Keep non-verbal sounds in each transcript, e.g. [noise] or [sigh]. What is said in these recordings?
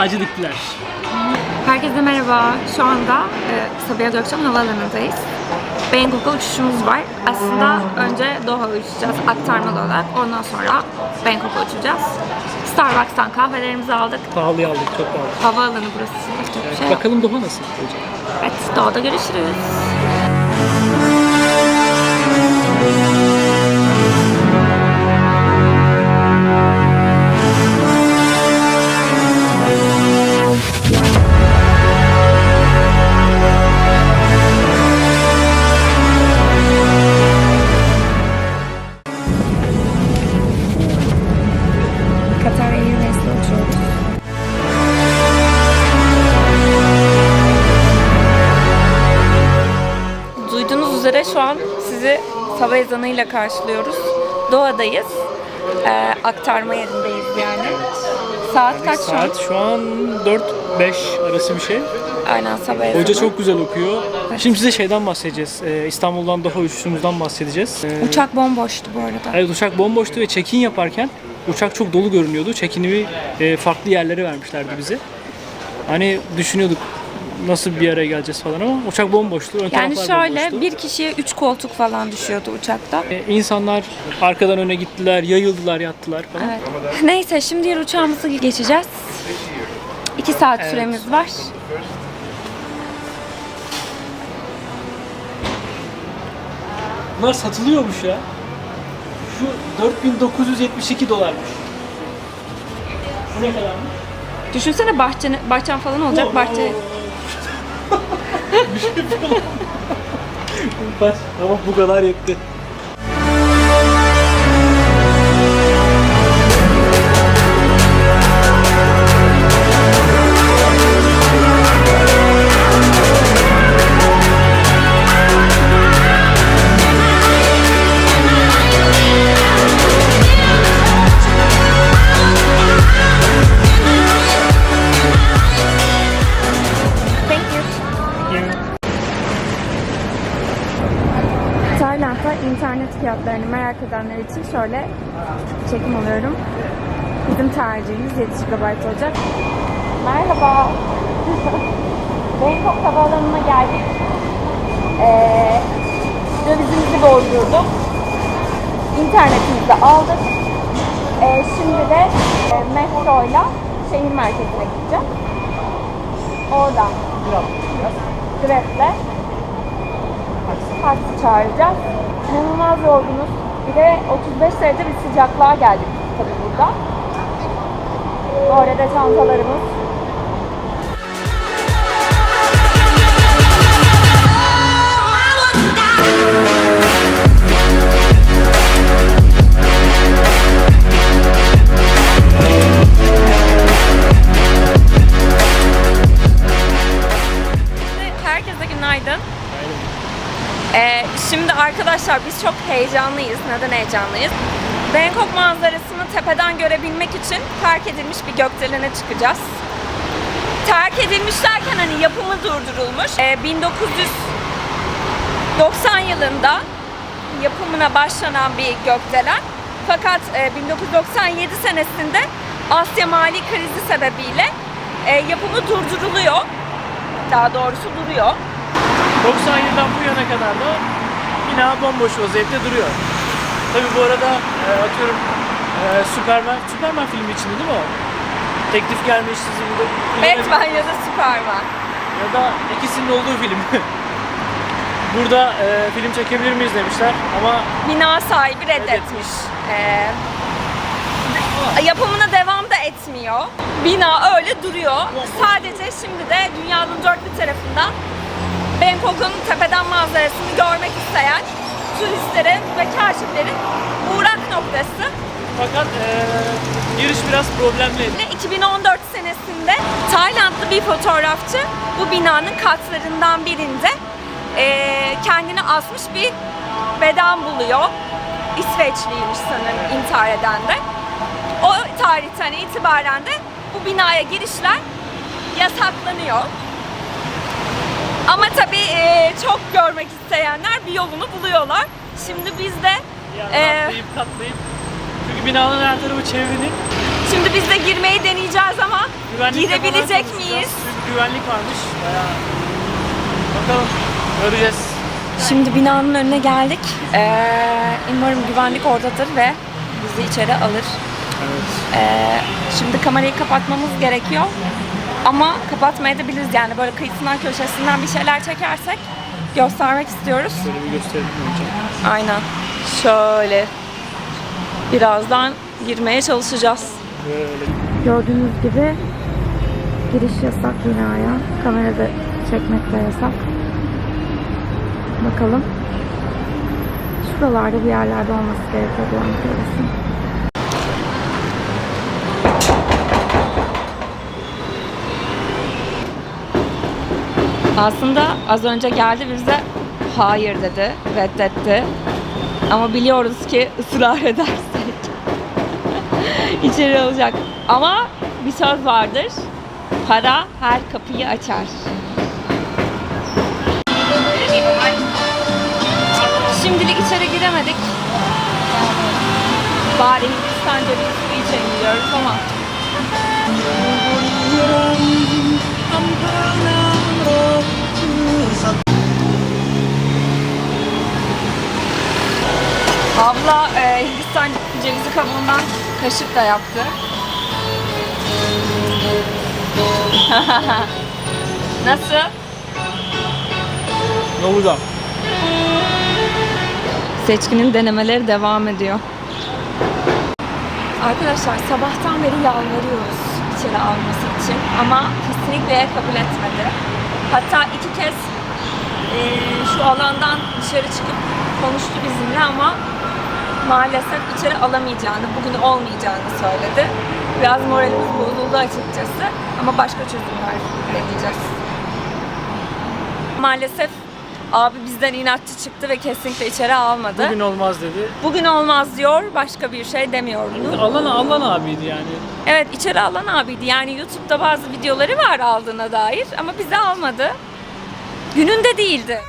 Ağacı diktiler. Herkese merhaba. Şu anda e, Sabiha Gökçen Havaalanı'ndayız. Bangkok'a uçuşumuz var. Aslında önce Doha uçacağız aktarmalı olarak. Ondan sonra Bangkok'a uçacağız. Starbucks'tan kahvelerimizi aldık. Pahalıya aldık, çok pahalı. Havaalanı burası. Çok bir şey. Bakalım Doha nasıl olacak? Evet, Doğa'da görüşürüz. Üzere şu an sizi sabah ezanıyla karşılıyoruz. Doğadayız. Ee, aktarma yerindeyiz yani. Saat kaç şu an? Saat şu an 4-5 arası bir şey. Aynen sabah ezanı. Hoca çok güzel okuyor. Şimdi size şeyden bahsedeceğiz. Ee, İstanbul'dan Doha uçuşumuzdan bahsedeceğiz. Ee, Uçak bomboştu bu arada. Evet uçak bomboştu ve check-in yaparken uçak çok dolu görünüyordu. Check-in'i e, farklı yerlere vermişlerdi bize. Hani düşünüyorduk nasıl bir araya geleceğiz falan ama uçak bomboştu. Ön Yani şöyle bomboştu. bir kişiye üç koltuk falan düşüyordu uçakta. E, insanlar arkadan öne gittiler, yayıldılar, yattılar falan. Evet. Neyse şimdi diğer uçağımızı geçeceğiz. İki saat Evet. süremiz var. Bunlar satılıyormuş ya. Şu 4972 dolarmış. Bu ne kadarmış? Düşünsene bahçene, bahçen falan olacak. Bahçe Bak ama bu kadar yetti. Tayland'da internet fiyatlarını merak edenler için şöyle çekim alıyorum. Bizim tercihimiz 7 GB olacak. Merhaba. Bangkok Havaalanı'na geldik. Ee, dövizimizi bozdurduk. İnternetimizi aldık. Ee, şimdi de e, metroyla şehir merkezine gideceğim. Oradan Grab'le taksi çağıracağız. İnanılmaz yorgunuz. Bir de 35 derece bir sıcaklığa geldik tabii burada. Bu arada çantalarımız. Herkese günaydın. Ee, şimdi arkadaşlar biz çok heyecanlıyız. Neden heyecanlıyız? Bangkok manzarasını tepeden görebilmek için terk edilmiş bir gökdelene çıkacağız. Terk edilmiş derken hani yapımı durdurulmuş. Ee, 1990 yılında yapımına başlanan bir gökdelen. Fakat e, 1997 senesinde Asya mali krizi sebebiyle e, yapımı durduruluyor. Daha doğrusu duruyor. 97'den bu yana kadar da bina bomboş vaziyette duruyor. Tabi bu arada e, atıyorum e, Superman, Superman filmi içinde değil mi o? Teklif gelmiş sizi burada Batman ya da Superman. ya da ikisinin olduğu film. [laughs] burada e, film çekebilir miyiz demişler ama Bina sahibi reddetmiş. Ee, yapımına devam da etmiyor. Bina öyle duruyor. Sadece şimdi de dünyanın dört bir tarafından Bangkok'un tepeden manzarasını görmek isteyen turistlerin ve kaşiflerin uğrak noktası. fakat e, giriş biraz problemli. Ve 2014 senesinde Taylandlı bir fotoğrafçı bu binanın katlarından birinde eee, kendini asmış bir beden buluyor. İsveçliymiş sanırım intihar eden de. O tarihten itibaren de bu binaya girişler yasaklanıyor. Ama tabii eee, çok görmek isteyenler bir yolunu buluyorlar. Şimdi biz de eee, atlayıp katlayıp. Çünkü binanın her tarafı çevrenin Şimdi biz de girmeyi deneyeceğiz ama Güvenlikle falan girebilecek konuşacağız. miyiz? Çünkü güvenlik varmış. Bayağı. Bakalım. Göreceğiz. Şimdi binanın önüne geldik. Ee, umarım güvenlik oradadır ve bizi içeri alır. Evet. Ee, şimdi kamerayı kapatmamız gerekiyor. Ama kapatmayabiliriz yani böyle kıyısından köşesinden bir şeyler çekersek göstermek istiyoruz. Böyle bir gösterelim önce. Aynen. Şöyle. Birazdan girmeye çalışacağız. Böyle. Gördüğünüz gibi giriş yasak binaya. Kamerada çekmek de yasak. Bakalım. Şuralarda bir yerlerde olması gerekiyor güvenlik Aslında az önce geldi bize hayır dedi, reddetti. Ama biliyoruz ki ısrar [laughs] edersek [laughs] içeri alacak. Ama bir söz vardır. Para her kapıyı açar. Şimdilik içeri giremedik. Bari Hindistanca bir su içelim diyoruz ama. Abla e, Hindistan cevizi kabuğundan kaşık da yaptı. [laughs] Nasıl? Ne burada? Seçkinin denemeleri devam ediyor. Arkadaşlar sabahtan beri yalvarıyoruz içeri alması için ama kesinlikle kabul etmedi. Hatta iki kez eee, şu alandan dışarı çıkıp konuştu bizimle ama maalesef içeri alamayacağını, bugün olmayacağını söyledi. Biraz moralimiz bozuldu açıkçası ama başka çözümler deneyeceğiz. Maalesef abi bizden inatçı çıktı ve kesinlikle içeri almadı. Bugün olmaz dedi. Bugün olmaz diyor, başka bir şey demiyor bunu. Alan Alan abiydi yani. Evet, içeri alan abiydi. Yani YouTube'da bazı videoları var aldığına dair ama bizi almadı. Gününde değildi.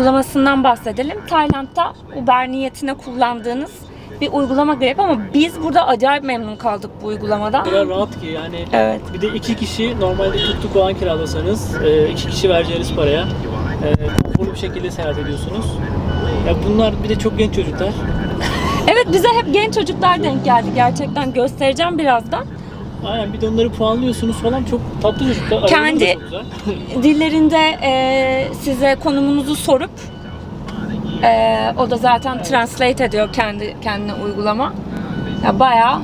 Uygulamasından bahsedelim. Tayland'da Uber niyetine kullandığınız bir uygulama Grab ama biz burada acayip memnun kaldık bu uygulamadan. O kadar rahat ki yani. Evet. Bir de iki kişi normalde tuk falan kiralasanız e, iki kişi vereceğiniz paraya e, konforlu bir şekilde seyahat ediyorsunuz. Ya bunlar bir de çok genç çocuklar. Evet bize hep genç çocuklar denk geldi gerçekten göstereceğim birazdan. Aynen bir de onları puanlıyorsunuz falan çok tatlı çocuklar. Kendi-. [laughs] Dillerinde e, size konumunuzu sorup e, o da zaten translate ediyor kendi kendine uygulama. Ya bayağı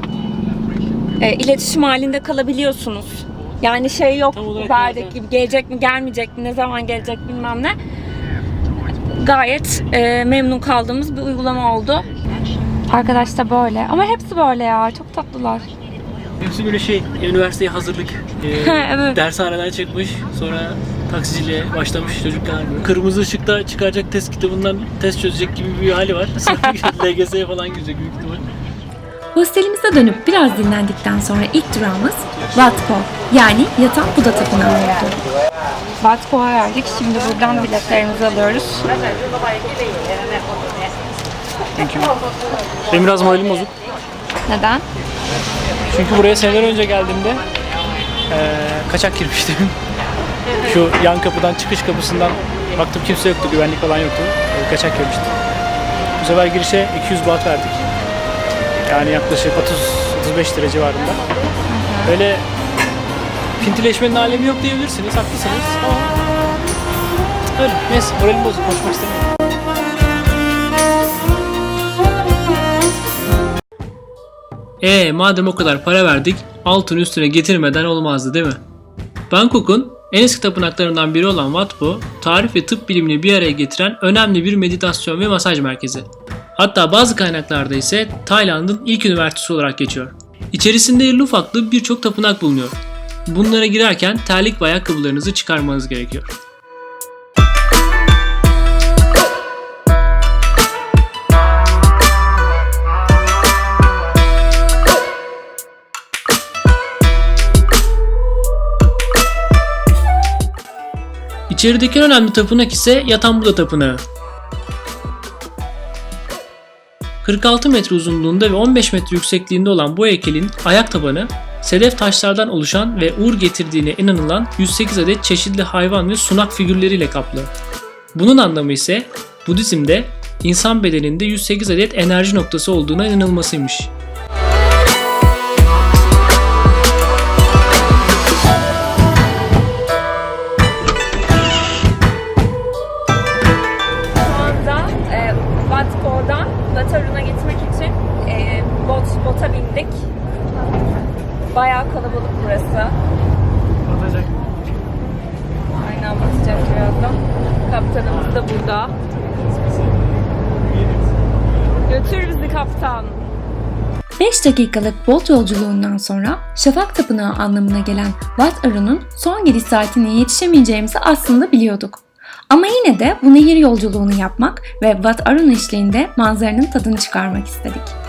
e, iletişim halinde kalabiliyorsunuz. Yani şey yok zaten. gibi gelecek mi gelmeyecek mi ne zaman gelecek bilmem ne. Gayet e, memnun kaldığımız bir uygulama oldu. Arkadaş da böyle ama hepsi böyle ya çok tatlılar. Hepsi böyle şey üniversiteye hazırlık. [laughs] e, Evet. Dershaneden çıkmış sonra taksiciliğe başlamış çocuklar. Kırmızı ışıkta çıkaracak test kitabından test çözecek gibi bir hali var. [laughs] Sonra LGS'ye falan girecek büyük ihtimal. Hostelimize dönüp biraz dinlendikten sonra ilk durağımız Wat Po yani Yatan Buda Tapınağı oldu. Wat Po'ya geldik. Şimdi buradan biletlerimizi alıyoruz. Benim biraz moralim bozuk. Neden? Çünkü buraya seneler önce geldiğimde Ee, kaçak girmiştim. Şu yan kapıdan çıkış kapısından baktım kimse yoktu, güvenlik falan yoktu. Ee, kaçak girmiştim. Bu sefer girişe 200 baht verdik. Yani yaklaşık 30-35 lira civarında. Öyle pintileşmenin alemi yok diyebilirsiniz, haklısınız ama öyle. Neyse, moralim bozuk, konuşmak istemiyorum. E madem o kadar para verdik, altın üstüne getirmeden olmazdı değil mi? Bangkok'un en eski tapınaklarından biri olan Wat Po, tarih ve tıp bilimini bir araya getiren önemli bir meditasyon ve masaj merkezi. Hatta bazı kaynaklarda ise Tayland'ın ilk üniversitesi olarak geçiyor. İçerisinde irili ufaklı birçok tapınak bulunuyor. Bunlara girerken terlik ve ayakkabılarınızı çıkarmanız gerekiyor. İçerideki en önemli tapınak ise Yatan Buda Tapınağı. 46 metre uzunluğunda ve 15 metre yüksekliğinde olan bu heykelin ayak tabanı sedef taşlardan oluşan ve uğur getirdiğine inanılan 108 adet çeşitli hayvan ve sunak figürleriyle kaplı. Bunun anlamı ise Budizm'de insan bedeninde 108 adet enerji noktası olduğuna inanılmasıymış. Burada. Götür bizi kaptan. 5 dakikalık bot yolculuğundan sonra Şafak Tapınağı anlamına gelen Wat Arun'un son geliş saatine yetişemeyeceğimizi aslında biliyorduk. Ama yine de bu nehir yolculuğunu yapmak ve Wat Arun eşliğinde manzaranın tadını çıkarmak istedik.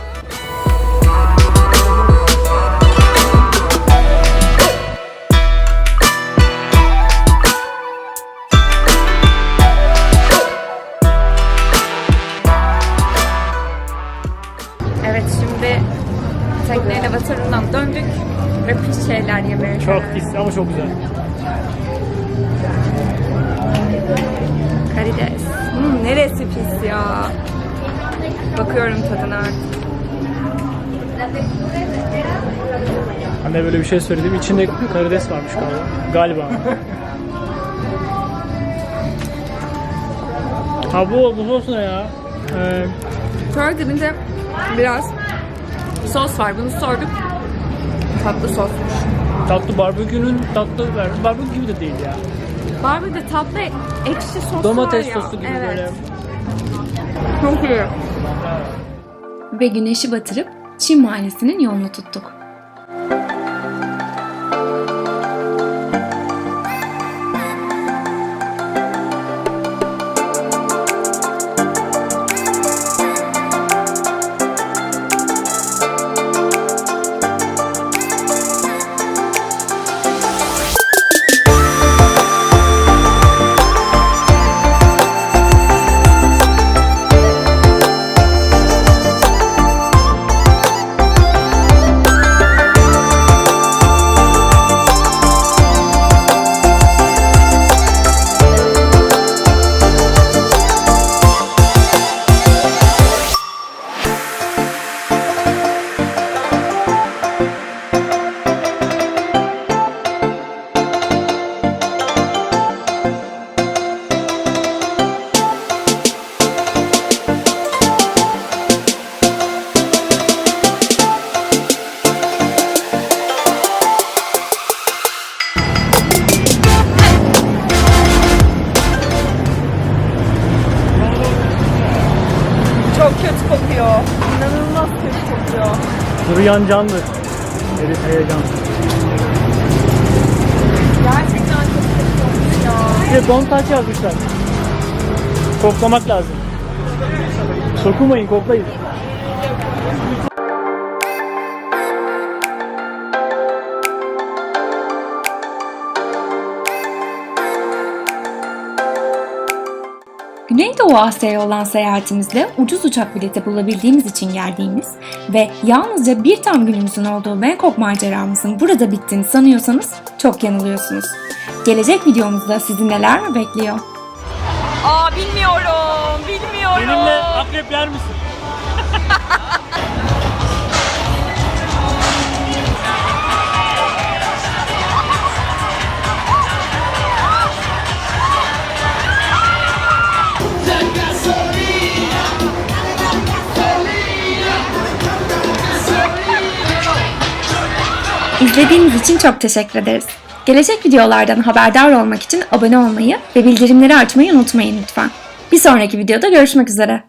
Ve pis şeyler yemeye Çok karar pis ama çok güzel. Karides. Hmm, neresi pis ya? Bakıyorum tadına artık. Anne böyle bir şey söyledim. İçinde karides varmış galiba. Galiba. ha bu, bu sos ne ya? Ee, Burger'inde biraz sos var. Bunu sorduk. Tatlı sosmuş. tatlı barbekünün tatlı verdi. Barbekü gibi de değil ya. Barbie'de tatlı ekşi sos Domates var ya. sosu gibi evet. böyle. Çok iyi. Ve güneşi batırıp Çin mahallesinin yolunu tuttuk. Duruyan canlı. Herif heyecan. Gerçekten çok kötü olmuş ya. Bir de don't touch yazmışlar. Koklamak lazım. Sokulmayın, koklayın. Güneydoğu Asya'ya olan seyahatimizde ucuz uçak bileti bulabildiğimiz için geldiğimiz ve yalnızca bir tam günümüzün olduğu Bangkok maceramızın burada bittiğini sanıyorsanız çok yanılıyorsunuz. Gelecek videomuzda sizi neler mi bekliyor? Aa bilmiyorum, bilmiyorum. Benimle akrep yer misin? [laughs] İzlediğiniz için çok teşekkür ederiz. Gelecek videolardan haberdar olmak için abone olmayı ve bildirimleri açmayı unutmayın lütfen. Bir sonraki videoda görüşmek üzere.